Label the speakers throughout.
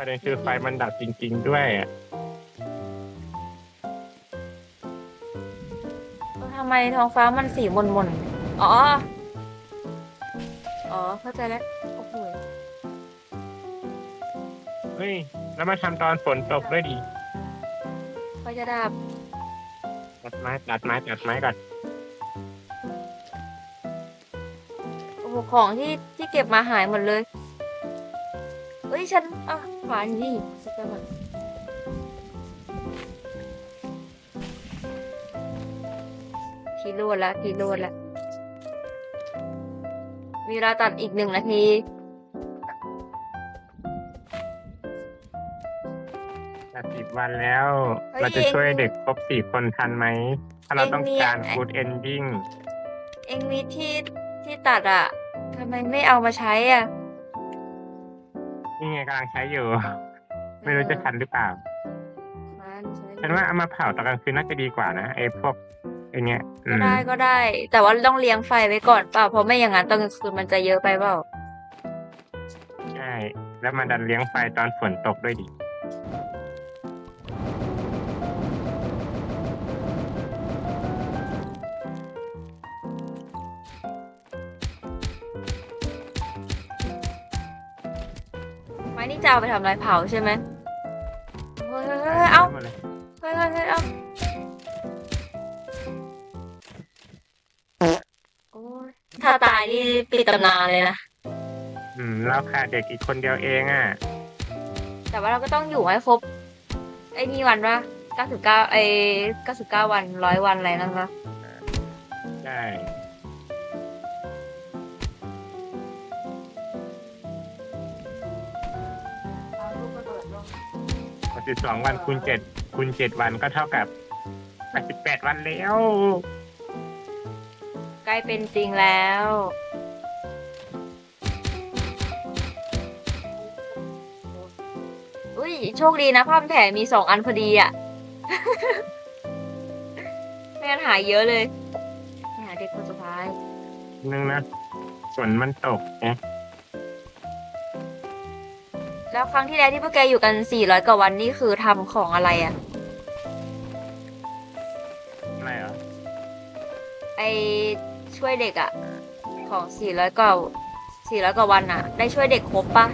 Speaker 1: ประเด็นคือไฟมันดับจริง ๆ ด้วยอะ
Speaker 2: ทำไมท้องฟ้ามันสีมนมนๆ อ๋อ อ๋อ เข้าใจแล้ว โอ้โห
Speaker 1: เฮ้ย แล้วมาทำตอนฝนตกด้วยดิ
Speaker 2: ไฟจะดับ
Speaker 1: ตัดไม้ตัดไม้ตัดไม้ก่อน
Speaker 2: โอ้โหของที่ที่เก็บมาหายหมดเลย เฮ้ยฉันอะขวานอยู่นี่สักแป๊บนึงทีโรดแล้วทีโรดแล้วมีเวลาตัดอีกหนึ่งนาที
Speaker 1: ตัดสิบวันแล้ว
Speaker 2: เฮ้ย
Speaker 1: เราจะช่วย
Speaker 2: เอง
Speaker 1: เด็กครบสี่คนทันไหม ถ้าเรา
Speaker 2: เอง
Speaker 1: ต้อง
Speaker 2: มี
Speaker 1: การ
Speaker 2: ไอ้
Speaker 1: good ending
Speaker 2: เองมีที่ที่ตัดอะทำไมไม่เอามาใช้อะ
Speaker 1: นี่ไงกำลังใช้อยู่ ไม่รู้จะทันหรือเปล่า
Speaker 2: มันใช้
Speaker 1: ฉันว่าเอามาเผาตอนกลางคืนน่าจะดีกว่านะไอ้พวกไอ้เนี้ยอื
Speaker 2: ก็
Speaker 1: ม
Speaker 2: ได้ก็ได้ แต่ว่าต้องเลี้ยงไฟไว้ก่อนเปล่าเพราะไม่อย่างนั้นตอนกลางคืนมันจะเยอะไปเปล่า
Speaker 1: ใช่ แล้วมันดันเลี้ยงไฟตอนฝนตกด้วยดิ
Speaker 2: นี่จะเอาไปทำอะไรเผาใช่ไหมเฮ้ยเฮ้ยเฮ้ยเอ้าเฮ้ยเฮ้ยเฮ้ยเอ้าโอ้ยถ้าตายนี่ปิดตำนานเลยนะ
Speaker 1: อืมเราขาดเด็กอีกคนเดียวเองอะ
Speaker 2: แต่ว่าเราก็ต้องอยู่ให้ครบ ไอ้นี่วันว่า99ไอ้99 วันร้อยวันอะไรนั่นปะ
Speaker 1: ใช่ สิบสองวันคูณเจ็ดคูณเจ็ดวันก็เท่ากับแปดสิบแปดวันแล้ว
Speaker 2: ใกล้เป็นจริงแล้ว อุ้ยโชคดีนะผ้าพันแผลมีสองอันพอดีอะ ไม่งั้นหายเยอะเลยไปหาเด็กคนสุดท้าย
Speaker 1: นึงนะฝนมันตกนะ
Speaker 2: แล้วครั้งที่แล้วที่พวกแกอยู่กัน 400 กว่าวันนี่คือทำของอะไรอะ
Speaker 1: อะไรเหรอ
Speaker 2: ไอช่วยเด็กอะของ 400 กว่า 400 กว่าวันอะได้ช่วยเด็กครบปะ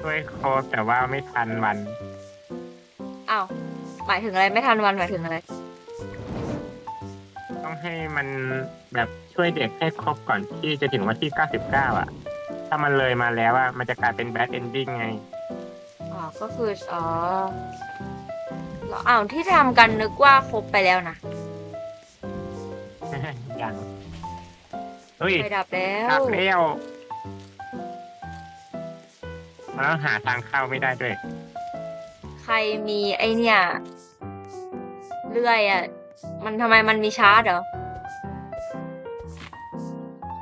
Speaker 1: ช่วยโคบแต่ว่าไม่ทันวัน
Speaker 2: อ้าวหมายถึงอะไรไม่ทันวันหมายถึงอะไร
Speaker 1: ต้องให้มันแบบช่วยเด็กให้ครบก่อนที่จะถึงวันที่เก้าสิบเก้าอะ ถ้ามันเลยมาแล้วอะมันจะกลายเป็น bad ending ไง
Speaker 2: อ๋อ ก็คือ อ๋อแล้วอ้าวที่ทำกันนึกว่าครบไปแล้วนะ
Speaker 1: อย่างเฮ้ย
Speaker 2: ไฟดับแล้ว
Speaker 1: ดับแล้วมันต้องหาทางเข้าไม่ได้ด้วย
Speaker 2: ใครมีไอเนี่ยเลื่อยอะ มันทำไมมันมีชาร์จเหรอ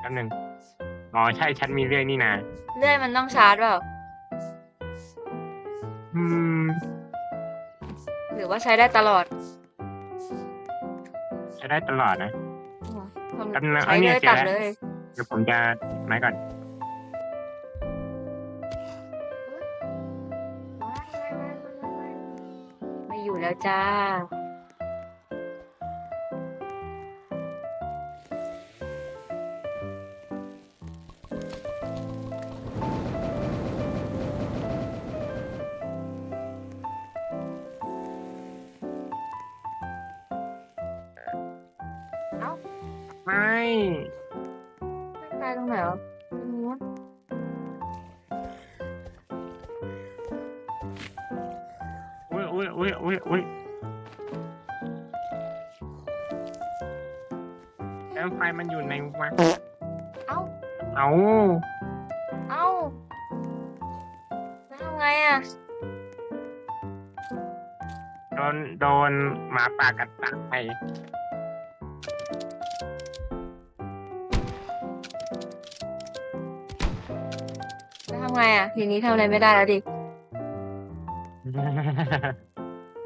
Speaker 1: แป๊บหนึง อ๋อใช่ฉันมีเรื่องนี่นะ
Speaker 2: เลื่อยมันต้องชาร์จเปล่า
Speaker 1: อืม
Speaker 2: หรือว่าใช้ได้ตลอด
Speaker 1: ใช้ได้ตลอดนะ
Speaker 2: อ๋อทำ
Speaker 1: แป๊บนึง
Speaker 2: ใช้
Speaker 1: เอาเนี่
Speaker 2: เลยย
Speaker 1: เจอ
Speaker 2: ตัด
Speaker 1: แล้ว
Speaker 2: เลย
Speaker 1: เดี๋ยวผมจะไม้ก่อน
Speaker 2: ไม่อยู่แล้วจ้า
Speaker 1: ไม่
Speaker 2: ตายตรงไหนวะตรงนู้
Speaker 1: อุ้ยอุ้ยอุ้ยอุ้ยอุ้ยแล้วไฟมันอยู่ในวัง
Speaker 2: เอ้า
Speaker 1: เอา
Speaker 2: เอ้าแล้วทำไงอะ
Speaker 1: โดน โดนหมาป่ากัดตาย
Speaker 2: ไงอะทีนี้ทำอะไรไม่ได้แล้วดิ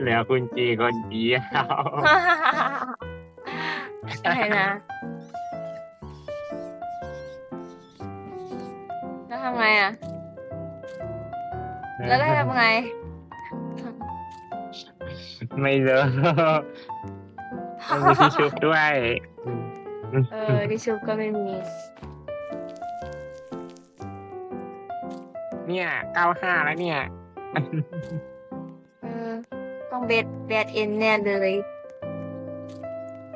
Speaker 1: เหลือคุณจีคนเดียว
Speaker 2: อะไรนะแล้วทำไงอะ แล้วได้ทำไง
Speaker 1: ไม่เลยมีที่ชุบด้วย
Speaker 2: เออที่ชุบก็ไม่มี
Speaker 1: เนี่ยเก้าห้าแล้วเนี่ย
Speaker 2: เออต้องเบสแบดเอ็นแน่เลย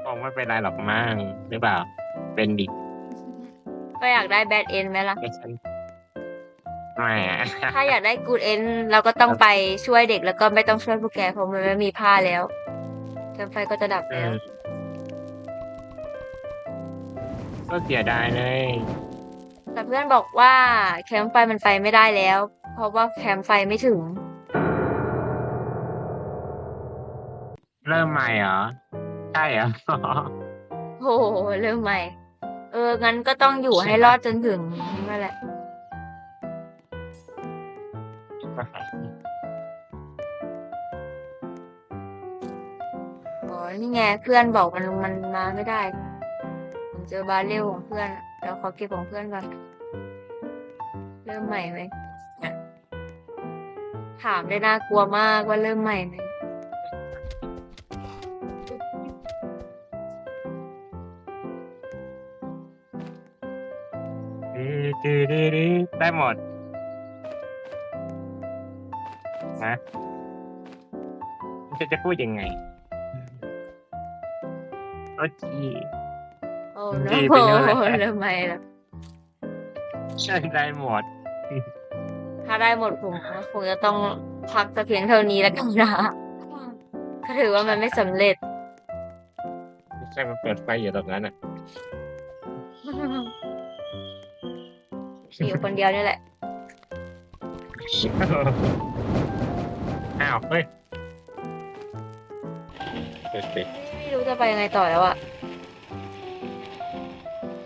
Speaker 1: คงไม่เป็นไรหรอกมั้งหรือเปล่า เป็นดิ
Speaker 2: ก็อยากได้แบดเอ็นไหมล่ะ
Speaker 1: ไม่ฉันไม่อะ
Speaker 2: ถ้าอยากได้กูดเอ็นเราก็ต้องไปช่วยเด็กแล้วก็ไม่ต้องช่วยพวกแกเพราะมันไม่มีผ้าแล้วแคมป์ไฟก็จะดับ
Speaker 1: เอ
Speaker 2: แล้ว
Speaker 1: อก็เสียดายเลย
Speaker 2: แต่เพื่อนบอกว่าแคมป์ไฟมันไฟไม่ได้แล้ว เพราะว่าแคมป์ไฟไม่ถึง
Speaker 1: เริ่มใหม่เหรอ ใช่เหรอ
Speaker 2: โอ้โหเริ่มใหม่ เออ งั้นก็ต้องอยู่ให้รอดจนถึงนั่นแหละ อ๋อ นี่ไงเพื่อนบอกมันมันมาไม่ได้ผม เจอบาเรลของเพื่อนอะเดี๋ยวขอเก็บของเพื่อนก่อนเริ่มใหม่ไหมถามได้น่ากลัวมากว่าเริ่มใหม่ไหม
Speaker 1: ดื้อดื้อดื้อดื้อได้หมดนะจะจะพูดยังไงโอ้จี
Speaker 2: โอ้
Speaker 1: ดี
Speaker 2: โน
Speaker 1: ไปเยอะเลย
Speaker 2: เริ่มใหม่แล้ว
Speaker 1: ใช่ได้หมด
Speaker 2: ถ้าได้หมดผมก็คงจะต้องพักแต่เพียงเท่านี้แล้วกันนะก็ถือว่ามันไม่สำเร็จ
Speaker 1: ใช่มันเปิดไฟอยู่ตรงนั้นอะ
Speaker 2: อยู่คนเดียวนี่แหละ
Speaker 1: อ้าว เฮ้ยเปิดสิ
Speaker 2: ไม่รู้จะไปยังไงต่อแล้วอะเ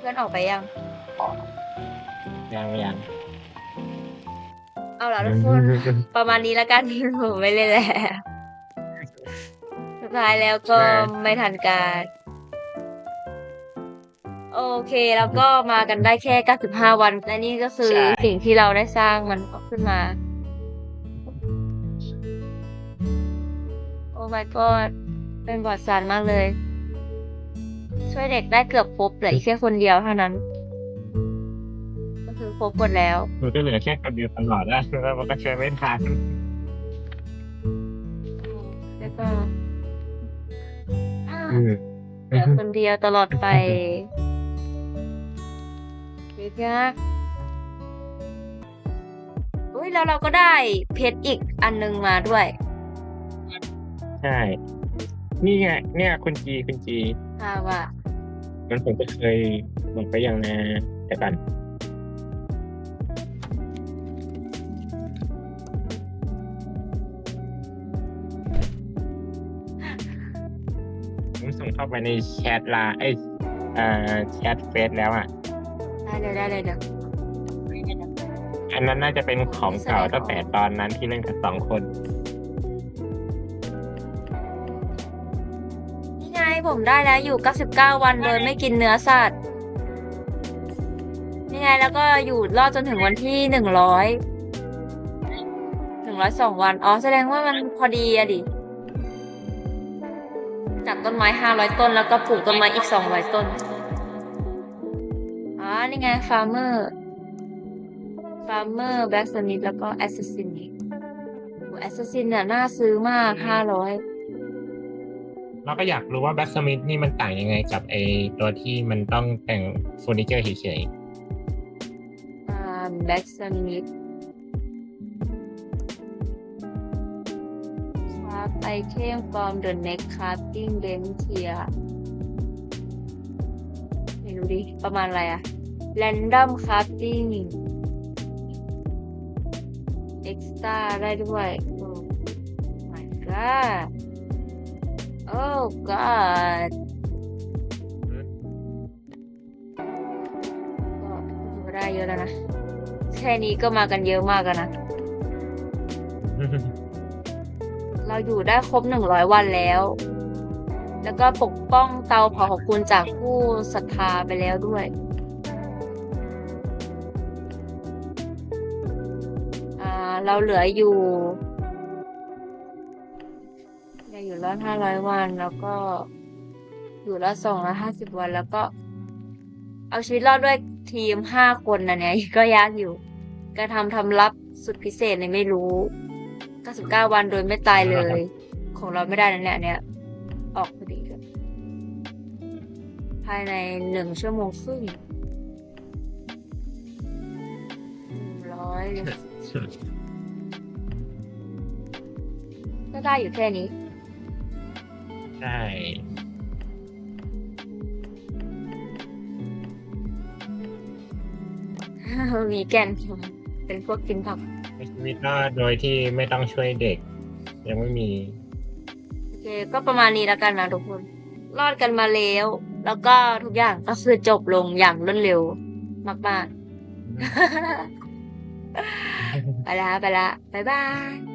Speaker 2: พื่อนออกไปยัง
Speaker 1: ยังยัง
Speaker 2: เอาล่ะทุกคน ประมาณนี้แล้วกันผมไม่เล่นแล้วสุดท้ายแล้วก็ไม่ทันการ โอเคแล้วก็มากันได้แค่ 95 วัน และนี่ก็คือสิ่งที่เราได้สร้างมันขึ้นมา โอ้ my god เป็นบอดสารมากเลย ช่วยเด็กได้เกือบครบเหลืออีกแค่คนเดียวเท่านั้น ก็คือครบหมดแล้ว
Speaker 1: หนูจะเหลือแค่คนเดียวตลอดได้แล้วมันก็ช่วยไม่ทัน
Speaker 2: แล้วก็อ่าเหลือคนเดียวตลอดไปดียากอุ้ยแล้วเราก็ได้เพชรอีกอันนึงมาด้วย
Speaker 1: ใช่ นี่ไงเนี่ยคุณจีคุณจี
Speaker 2: ค่ะว่า
Speaker 1: มันผมจะเคยบอกไปยังนะแต่ก่อนผมส่งเข้าไปในแชทไลน์ไอยเอ่อแชทเฟซแล้วอะ
Speaker 2: ได้เลยได้เลยเดี๋ยว
Speaker 1: อันนั้นน่าจะเป็นของเก่าตั้งแต่ตอนนั้นที่เล่นกันสองคน
Speaker 2: ผมได้แล้วอยู่ 99 วันโดยไม่กินเนื้อสัตว์นี่ไงแล้วก็อยู่รอดจนถึงวันที่ 100 102 วัน อ๋อ แสดงว่ามันพอดีอะดิจากต้นไม้ 500 ต้น แล้วก็ปลูกต้นไม้อีก 200 ต้น อ๋อ นี่ไงฟาร์เมอร์ฟาร์เมอร์แบ็กสมิธแล้วก็แอสซัสซินแอสซัสซินเนี่ยน่าซื้อมาก 500
Speaker 1: เราก็อยากรู้ว่าแบ็กสมิธนี่มันต่างยังไงกับไอตัวที่มันต้องแต่งเฟอร์นิเจอร์เฉย
Speaker 2: อ่า Black Summit ครับ item from the next crafting bench here ไม่รู้ดิ ประมาณอะไรอะ random crafting extra ได้ด้วย oh my god oh god ก็ถือว่าได้เยอะแล้วนะ แค่นี้ก็มากันเยอะมากแล้วนะ
Speaker 1: ๆ
Speaker 2: เราอยู่ได้ครบหนึ่งร้อยวันแล้ว แล้วก็ปกป้องเตาเผาของคุณจากผู้ศรัทธาไปแล้วด้วย อ่า เราเหลืออยู่ เหลืออยู่รอดห้าร้อยวัน แล้วก็อยู่รอดสองร้อยห้าสิบวัน แล้วก็ เอาชีวิตรอดด้วยทีมห้าคนนะเนี่ยก็ยากอยู่การทำทำลับสุดพิเศษเนี่ยไม่รู้99วันโดยไม่ตายเลย ของเราไม่ได้นะเนี่ยอันเนี่ย ออกพอดีเลยภายในหนึ่งชั่วโมงครึ่งหนึ่งร้อยก็ได้อยู่แค่นี้
Speaker 1: ใช่
Speaker 2: วีแกนเป็นพวกกินผัก
Speaker 1: ในชีวิตรอดโดยที่ไม่ต้องช่วยเด็ก ยังไม่มี
Speaker 2: โอเค ก็ประมาณนี้แล้วกันนะทุกคน รอดกันมาแล้ว แล้วก็ทุกอย่างก็คือจบลงอย่างรวดเร็วมากๆ ไปละไปละบ๊ายบาย